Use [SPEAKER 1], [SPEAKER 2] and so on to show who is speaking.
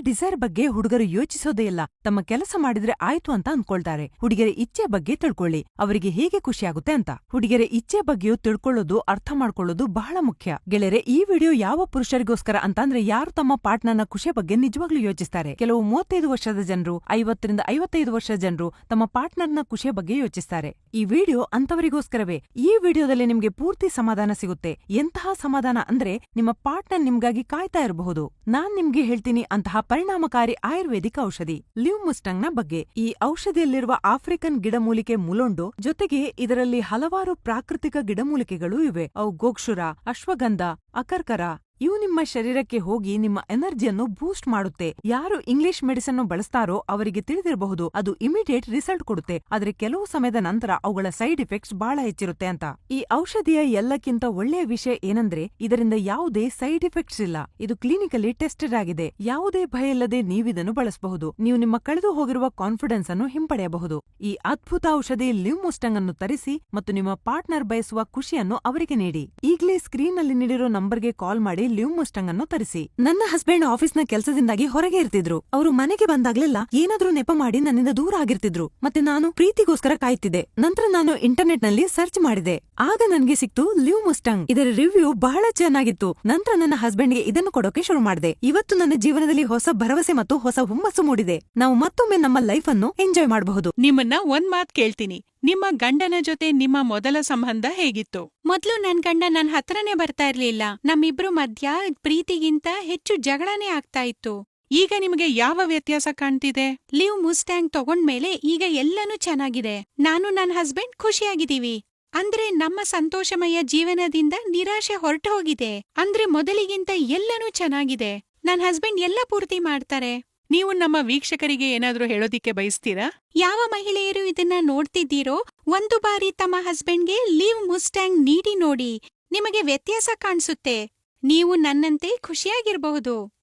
[SPEAKER 1] Desire ಬಗ್ಗೆ ಹುಡುಗರು ಯೋಚಿಸೋದೇ ಇಲ್ಲ. ತಮ್ಮ ಕೆಲಸ ಮಾಡಿದ್ರೆ ಆಯ್ತು ಅಂತ ಅನ್ಕೊಳ್ತಾರೆ. ಹುಡುಗಿಯರ ಇಚ್ಛೆ ಬಗ್ಗೆ ತಿಳ್ಕೊಳ್ಳಿ. ಅವರಿಗೆ ಹೇಗೆ ಖುಷಿಯಾಗುತ್ತೆ ಅಂತ. ಹುಡುಗಿಯರ ಇಚ್ಛೆ ಬಗ್ಗೆಯೂ ತಿಳ್ಕೊಳ್ಳೋದು, ಅರ್ಥ ಮಾಡ್ಕೊಳ್ಳೋದು ಬಹಳ ಮುಖ್ಯ. ಗೆಳೆಯರೆ, ಈ ವಿಡಿಯೋ ಯಾವ ಪುರುಷರಿಗೋಸ್ಕರ ಅಂತಂದ್ರೆ ಯಾರು ತಮ್ಮ ಪಾರ್ಟ್ನರ್ನ ಖುಷಿ ಬಗ್ಗೆ ನಿಜವಾಗ್ಲೂ ಯೋಚಿಸ್ತಾರೆ. ಕೆಲವು ಮೂವತ್ತೈದು ವರ್ಷದ ಜನರು, ಐವತ್ತರಿಂದ ಐವತ್ತೈದು ವರ್ಷದ ಜನರು ತಮ್ಮ ಪಾರ್ಟ್ನರ್ನ ಖುಷಿಯ ಬಗ್ಗೆ ಯೋಚಿಸ್ತಾರೆ. ಈ ವಿಡಿಯೋ ಅಂತವರಿಗೋಸ್ಕರವೇ ಈ ವಿಡಿಯೋದಲ್ಲಿ ನಿಮ್ಗೆ ಪೂರ್ತಿ ಸಮಾಧಾನ ಸಿಗುತ್ತೆ. ಎಂತಹ ಸಮಾಧಾನ ಅಂದ್ರೆ ನಿಮ್ಮ ಪಾರ್ಟ್ನರ್ ನಿಮ್ಗಾಗಿ ಕಾಯ್ತಾ ಇರಬಹುದು. ನಾನ್ ನಿಮ್ಗೆ ಹೇಳ್ತೀನಿ ಅಂತಹ ಪರಿಣಾಮಕಾರಿ ಆಯುರ್ವೇದಿಕ್ ಔಷಧಿ, ಲಿವ್ ಮುಸ್ಟಂಗ್ನ ಬಗ್ಗೆ. ಈ ಔಷಧಿಯಲ್ಲಿರುವ ಆಫ್ರಿಕನ್ ಗಿಡಮೂಲಿಕೆ ಮುಲೊಂಡು ಜೊತೆಗೆ ಇದರಲ್ಲಿ ಹಲವಾರು ಪ್ರಾಕೃತಿಕ ಗಿಡಮೂಲಿಕೆಗಳು ಇವೆ. ಅವು ಗೋಕ್ಷುರ, ಅಶ್ವಗಂಧ, ಅಕರ್ಕರ ಇವು ನಿಮ್ಮ ಶರೀರಕ್ಕೆ ಹೋಗಿ ನಿಮ್ಮ ಎನರ್ಜಿಯನ್ನು ಬೂಸ್ಟ್ ಮಾಡುತ್ತೆ. ಯಾರು ಇಂಗ್ಲಿಷ್ ಮೆಡಿಸನ್ ಬಳಸ್ತಾರೋ ಅವರಿಗೆ ತಿಳಿದಿರಬಹುದು. ಅದು ಇಮಿಡಿಯೇಟ್ ರಿಸಲ್ಟ್ ಕೊಡುತ್ತೆ. ಆದ್ರೆ ಕೆಲವು ಸಮಯದ ನಂತರ ಅವುಗಳ ಸೈಡ್ ಎಫೆಕ್ಟ್ಸ್ ಬಹಳ ಹೆಚ್ಚಿರುತ್ತೆ ಅಂತ. ಈ ಔಷಧಿಯ ಎಲ್ಲಕ್ಕಿಂತ ಒಳ್ಳೆಯ ವಿಷಯ ಏನಂದ್ರೆ ಇದರಿಂದ ಯಾವುದೇ ಸೈಡ್ ಎಫೆಕ್ಟ್ಸ್ ಇಲ್ಲ. ಇದು ಕ್ಲಿನಿಕಲಿ ಟೆಸ್ಟೆಡ್ ಆಗಿದೆ. ಯಾವುದೇ ಭಯ ಇಲ್ಲದೆ ನೀವಿದನ್ನು ಬಳಸಬಹುದು. ನೀವು ನಿಮ್ಮ ಕಳೆದು ಹೋಗಿರುವ ಕಾನ್ಫಿಡೆನ್ಸ್ ಅನ್ನು ಹಿಂಪಡೆಯಬಹುದು. ಈ ಅದ್ಭುತ ಔಷಧಿ ಲಿವ್ ಮುಸ್ಟಂಗ್ ಅನ್ನು ತರಿಸಿ ಮತ್ತು ನಿಮ್ಮ ಪಾರ್ಟ್ನರ್ ಬಯಸುವ ಖುಷಿಯನ್ನು ಅವರಿಗೆ ನೀಡಿ. ಈಗಲೇ ಸ್ಕ್ರೀನ್ನಲ್ಲಿ ನೀಡಿರೋ ನಂಬರ್ಗೆ ಕಾಲ್ ಮಾಡಿ ಲಿವ್ ಮುಸ್ಟಂಗ್ ಅನ್ನು ತರಿಸಿ. ನನ್ನ ಹಸ್ಬೆಂಡ್ ಆಫೀಸ್ನ ಕೆಲಸದಿಂದಾಗಿ ಹೊರಗೆ ಇರ್ತಿದ್ರು. ಅವರು ಮನೆಗೆ ಬಂದಾಗ್ಲೆಲ್ಲ ಏನಾದ್ರೂ ನೆಪ ಮಾಡಿ ನನ್ನಿಂದ ದೂರ ಆಗಿರ್ತಿದ್ರು. ಮತ್ತೆ ನಾನು ಪ್ರೀತಿಗೋಸ್ಕರ ಕಾಯ್ತಿದ್ದೆ. ನಂತರ ನಾನು ಇಂಟರ್ನೆಟ್ನಲ್ಲಿ ಸರ್ಚ್ ಮಾಡಿದೆ. ಆಗ ನನಗೆ ಸಿಕ್ತು ಲಿವ್ ಮುಸ್ಟಂಗ್. ಇದರ ರಿವ್ಯೂ ಬಹಳ ಚೆನ್ನಾಗಿತ್ತು. ನಂತರ ನನ್ನ ಹಸ್ಬೆಂಡ್ಗೆ ಇದನ್ನು ಕೊಡೋಕೆ ಶುರು ಮಾಡಿದೆ. ಇವತ್ತು ನನ್ನ ಜೀವನದಲ್ಲಿ ಹೊಸ ಭರವಸೆ ಮತ್ತು ಹೊಸ ಹುಮ್ಮಸ್ಸು ಮೂಡಿದೆ. ನಾವು ಮತ್ತೊಮ್ಮೆ ನಮ್ಮ ಲೈಫ್ ಅನ್ನು ಎಂಜಾಯ್ ಮಾಡಬಹುದು.
[SPEAKER 2] ನಿಮ್ಮನ್ನ ಒಂದ್ ಮಾತ್ ಕೇಳ್ತೀನಿ. ನಿಮ್ಮ ಗಂಡನ ಜೊತೆ ನಿಮ್ಮ ಮೊದಲ ಸಂಬಂಧ ಹೇಗಿತ್ತು?
[SPEAKER 3] ಮೊದ್ಲು ನನ್ ಗಂಡ ನನ್ ಹತ್ರನೇ ಬರ್ತಾ ಇರ್ಲಿಲ್ಲ. ನಮ್ಮಿಬ್ರು ಮಧ್ಯ ಪ್ರೀತಿಗಿಂತ ಹೆಚ್ಚು ಜಗಳನೇ ಆಗ್ತಾ ಇತ್ತು.
[SPEAKER 2] ಈಗ ನಿಮಗೆ ಯಾವ ವ್ಯತ್ಯಾಸ ಕಾಣ್ತಿದೆ?
[SPEAKER 3] ಲಿವ್ ಮುಸ್ಟ್ಯಾಂಗ್ ತಗೊಂಡ್ಮೇಲೆ ಈಗ ಎಲ್ಲನೂ ಚೆನ್ನಾಗಿದೆ. ನಾನು ನನ್ ಹಸ್ಬೆಂಡ್ ಖುಷಿಯಾಗಿದ್ದೀವಿ. ಅಂದ್ರೆ ನಮ್ಮ ಸಂತೋಷಮಯ ಜೀವನದಿಂದ ನಿರಾಶೆ ಹೊರಟು ಹೋಗಿದೆ ಅಂದ್ರೆ ಮೊದಲಿಗಿಂತ ಎಲ್ಲನೂ ಚೆನ್ನಾಗಿದೆ. ನನ್ ಹಸ್ಬೆಂಡ್ ಎಲ್ಲ ಪೂರ್ತಿ ಮಾಡ್ತಾರೆ.
[SPEAKER 2] ನೀವು ನಮ್ಮ ವೀಕ್ಷಕರಿಗೆ ಏನಾದ್ರೂ ಹೇಳೋದಿಕ್ಕೆ ಬಯಸ್ತೀರಾ?
[SPEAKER 3] ಯಾವ ಮಹಿಳೆಯರು ಇದನ್ನ ನೋಡ್ತಿದ್ದೀರೋ, ಒಂದು ಬಾರಿ ತಮ್ಮ ಹಸ್ಬೆಂಡ್ಗೆ ಲೀವ್ ಮುಸ್ಟ್ಯಾಂಗ್ ನೀಡಿ ನೋಡಿ, ನಿಮಗೆ ವ್ಯತ್ಯಾಸ ಕಾಣಿಸುತ್ತೆ. ನೀವು ನನ್ನಂತೆ ಖುಷಿಯಾಗಿರಬಹುದು.